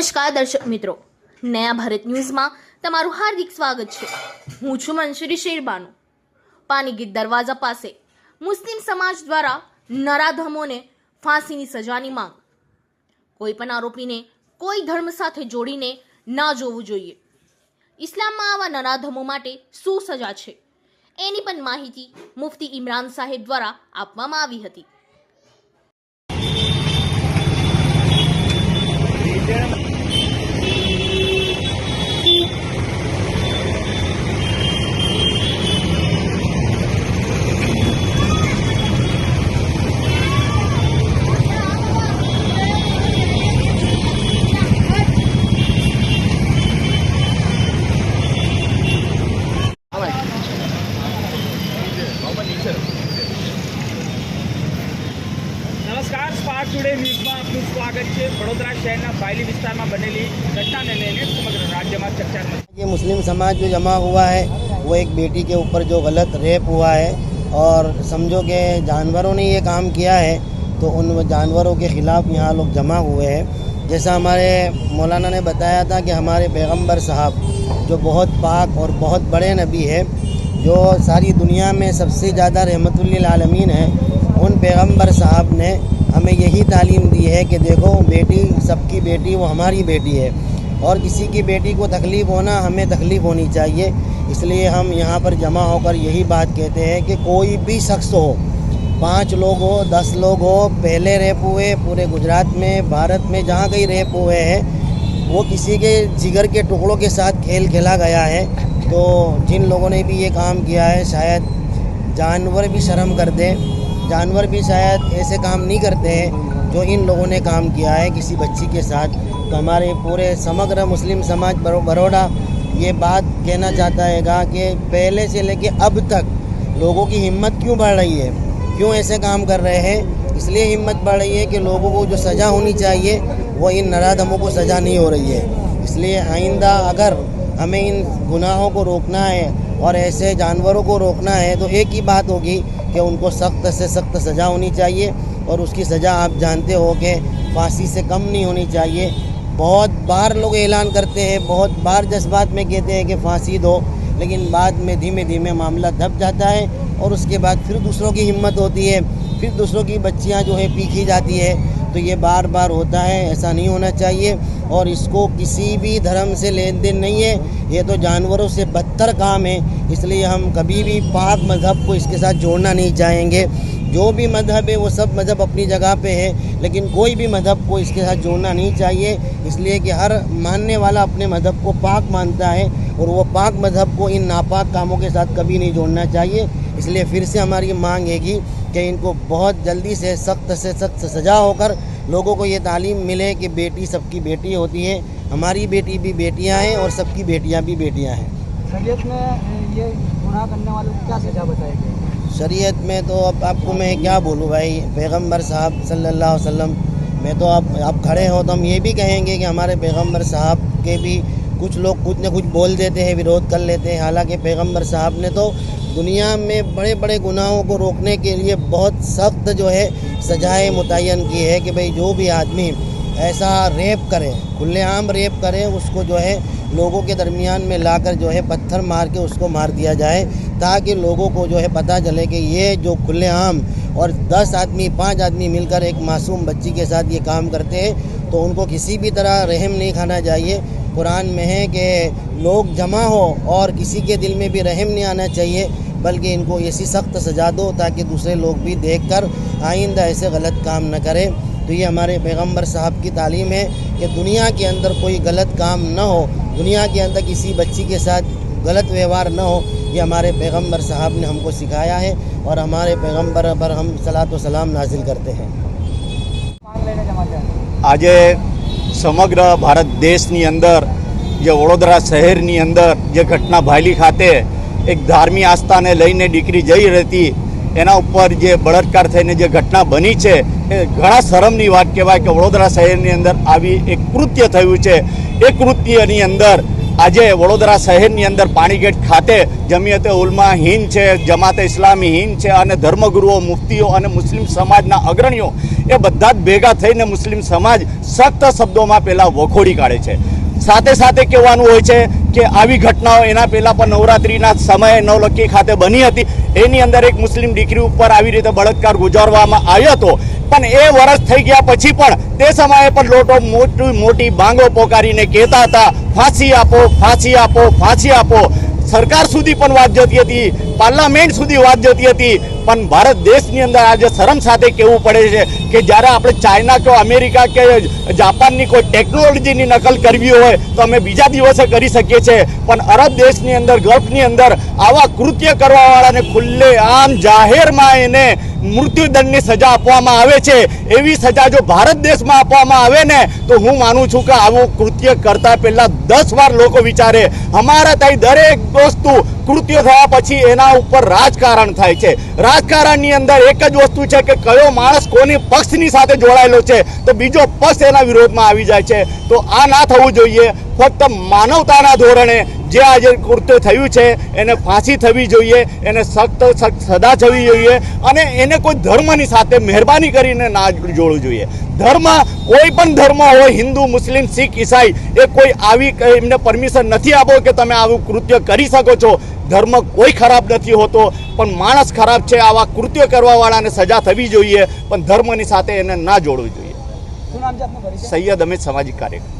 નમસ્કાર દર્શક મિત્રો. નયા ભારત ન્યૂઝમાં તમારું હાર્દિક સ્વાગત છે. હું છું મનશ્રી શેરબાનુ. પાનીગીત દરવાજા પાસે મુસ્લિમ સમાજ દ્વારા નરાધમોને ફાંસીની સજાની માંગ. કોઈ પણ આરોપીને કોઈ ધર્મ સાથે જોડીને ના જોવું જોઈએ. ઇસ્લામમાં આવા નરાધમો માટે શું સજા છે? એની પણ માહિતી મુફતી ઇમરાન સાહેબ દ્વારા આપવામાં આવી હતી. નમસ્કાર સ્પાર્ક ટુડે ન્યૂઝમાં આપનું સ્વાગત છે વડોદરા શહેરના બાયલી વિસ્તારમાં બનેલી ઘટનાને લઈને સમગ્ર રાજ્યમાં ચર્ચામાં ये मुस्लिम समाज जो जमा हुआ है वो एक बेटी के ऊपर जो गलत रेप हुआ है और समझो कि जानवरों ने ये काम किया है तो उन जानवरों के ख़िलाफ़ यहाँ लोग जमा हुए हैं जैसा हमारे मौलाना ने बताया था कि हमारे पैगंबर साहब जो बहुत पाक और बहुत बड़े नबी है जो सारी दुनिया में सबसे ज़्यादा रहमतुल्लिल आलमीन है उन पैगंबर साहब ने हमें यही तालीम दी है कि देखो, बेटी, सबकी बेटी, वो हमारी बेटी है। और किसी की बेटी को तकलीफ़ होना हमें तकलीफ़ होनी चाहिए। इसलिए हम यहाँ पर जमा होकर यही बात कहते हैं कि कोई भी शख्स हो, पाँच लोग हो, दस लोग हो, पहले रेप हुए पूरे गुजरात में, भारत में, जहाँ कहीं रेप हुए हैं, वो किसी के जिगर के टुकड़ों के साथ खेल खेला गया है। तो जिन लोगों ने भी ये काम किया है, शायद जानवर भी शर्म कर दें। जानवर भी शायद ऐसे काम नहीं करते हैं जो इन लोगों ने काम किया है किसी बच्ची के साथ। तो हमारे पूरे समग्र मुस्लिम समाज बड़ौदा ये बात कहना चाहता हैगा कि पहले से लेके अब तक लोगों की हिम्मत क्यों बढ़ रही है? क्यों ऐसे काम कर रहे हैं? इसलिए हिम्मत बढ़ रही है कि लोगों को जो सज़ा होनी चाहिए, वो इन नराधमों को सज़ा नहीं हो रही है। इसलिए आइंदा अगर हमें इन गुनाहों को रोकना है और ऐसे जानवरों को रोकना है तो एक ही बात होगी कि उनको सख्त से सख्त सज़ा होनी चाहिए और उसकी सज़ा आप जानते हो कि फांसी से कम नहीं होनी चाहिए। बहुत बार लोग ऐलान करते हैं, बहुत बार जज्बात में कहते हैं कि फांसी दो, लेकिन बाद में धीमे धीमे मामला दब जाता है और उसके बाद फिर दूसरों की हिम्मत होती है, फिर दूसरों की बच्चियाँ जो है पीखी जाती है। तो ये बार बार होता है, ऐसा नहीं होना चाहिए। और इसको किसी भी धर्म से लेन देन नहीं है। ये तो जानवरों से बदतर काम है, इसलिए हम कभी भी पाक मज़हब को इसके साथ जोड़ना नहीं चाहेंगे। जो भी मज़हब है, वो सब मज़हब अपनी जगह पे है, लेकिन कोई भी मज़हब को इसके साथ जोड़ना नहीं चाहिए। इसलिए कि हर मानने वाला अपने मज़हब को पाक मानता है, और वो पाक मज़हब को इन नापाक कामों के साथ कभी नहीं जोड़ना चाहिए। इसलिए फिर से हमारी मांग है कि कि इनको बहुत जल्दी से सख्त से सख्त सज़ा होकर लोगों को ये तालीम मिले कि बेटी सबकी बेटी होती है हमारी बेटी भी बेटियाँ हैं और सबकी बेटियाँ भी बेटियाँ हैं। शरीयत में ये गुनाह करने वालों को क्या सजा बताई गई? शरीयत में तो अब आपको मैं क्या बोलूँ भाई पैगंबर साहब सल्लल्लाहु अलैहि वसल्लम मैं तो आप आप खड़े हो तो हम ये भी कहेंगे कि हमारे पैगंबर साहब के भी कुछ लोग कुछ ना कुछ बोल देते हैं, विरोध कर लेते हैं। हालाँकि पैगंबर साहब ने तो दुनिया में बड़े बड़े गुनाहों को रोकने के लिए बहुत सख्त जो है, सजाएँ मुतन की है कि भाई जो भी आदमी ऐसा रेप करे, खुलेआम रेप करे, उसको जो है लोगों के दरमियान में लाकर जो है पत्थर मार के उसको मार दिया जाए, ताकि लोगों को जो है पता चले कि ये जो खुलेआम और दस आदमी, पाँच आदमी मिलकर एक मासूम बच्ची के साथ ये काम करते हैं तो उनको किसी भी तरह रहम नहीं खाना चाहिए। कुरान में है कि लोग जमा हो और किसी के दिल में भी रहम नहीं आना चाहिए बल्कि इनको ऐसी सख्त सजा दो ताकि दूसरे लोग भी देखकर आइंदा ऐसे गलत काम न करें। तो ये हमारे पैगंबर साहब की तालीम है कि दुनिया के अंदर कोई गलत काम न हो दुनिया के अंदर किसी बच्ची के साथ गलत व्यवहार न हो ये हमारे पैगंबर साहब ने हमको सिखाया है और हमारे पैगंबर पर हम सलात व सलाम नाजिल करते हैं। માંગ સમગ્ર ભારત દેશની અંદર, જે વડોદરા શહેરની અંદર જે ઘટના ભાયલી ખાતે એક ધાર્મિક આસ્થાને લઈને દીકરી જઈ રહેતી, એના ઉપર જે બળાત્કાર થઈને જે ઘટના બની છે, એ ઘણા શરમની વાત કહેવાય કે વડોદરા શહેરની અંદર આવી એક કૃત્ય થયું છે. એ કૃત્યની અંદર આજે વડોદરા શહેરની અંદર પાણીગેટ ખાતે જમિયતે ઉલમા હિંદ છે, જમાતે ઇસ્લામી હિંદ છે અને ધર્મગુરુઓ, મુફતીઓ અને મુસ્લિમ સમાજના અગ્રણીઓ એ બધા જ ભેગા થઈને મુસ્લિમ સમાજ સખ્ત શબ્દોમાં પહેલાં વખોડી કાઢે છે. સાથે સાથે કહેવાનું હોય છે કે આવી ઘટનાઓ એના પહેલાં પણ નવરાત્રિના સમયે નવલક્કી ખાતે બની હતી. એની અંદર એક મુસ્લિમ દીકરી ઉપર આવી રીતે બળાત્કાર ગુજારવામાં આવ્યો હતો. પણ એ વર્ષ થઈ ગયા પછી પણ તે સમયે પણ લોકો મોટી મોટી બાંગો પોકારીને કહેતા હતા, ફાંસી આપો ફાંસી આપો ફાંસી આપો. સરકાર સુધી પણ વાત જતી હતી, પાર્લામેન્ટ સુધી વાત જતી હતી, પણ ભારત દેશની અંદર આજે શરમ સાથે કહેવું પડે છે કે જ્યારે આપણે ચાઇના કે અમેરિકા કે જાપાનની કોઈ ટેકનોલોજીની નકલ કરવી હોય, તો અમે બીજા દિવસે કરી શકીએ છીએ. પણ અરબ દેશની અંદર, ગલ્ફની અંદર આવા કૃત્ય કરવાવાળાને ખુલ્લે આમ જાહેરમાં એને મૃત્યુદંડની સજા આપવામાં આવે છે. એવી સજા જો ભારત દેશમાં આપવામાં આવે ને, તો હું માનું છું કે આવું કૃત્ય કરતા પહેલાં દસ વાર લોકો વિચારે. અમારા ત્યાં દરેક વસ્તુ કૃત્ય થયા પછી એના ઉપર રાજકારણ થાય છે. રાજકારણની અંદર એક જ વસ્તુ છે કે કયો માણસ કોની પક્ષની સાથે જોડાયેલો છે, તો બીજો પક્ષ એના વિરોધમાં આવી જાય છે. તો આ ના થવું જોઈએ. ફક્ત માનવતાના ધોરણે જે આજે કૃત્ય થયું છે એને ફાંસી થવી જોઈએ એને સખ્ત સખ્ત સદા થવી જોઈએ અને એને કોઈ ધર્મની સાથે મહેરબાની કરીને ના જોડવું જોઈએ. ધર્મ કોઈ પણ ધર્મ હોય હિન્દુ મુસ્લિમ શીખ ઈસાઈ એ કોઈ આવી એમને પરમિશન નથી આપો કે તમે આવું કૃત્ય કરી શકો છો. ધર્મ કોઈ ખરાબ નથી હોતો પણ માણસ ખરાબ છે આવા કૃત્ય કરવાવાળાને સજા થવી જોઈએ પણ ધર્મની સાથે એને ના જોડવું જોઈએ. સૈયદ અમિત સામાજિક કાર્યક્રમ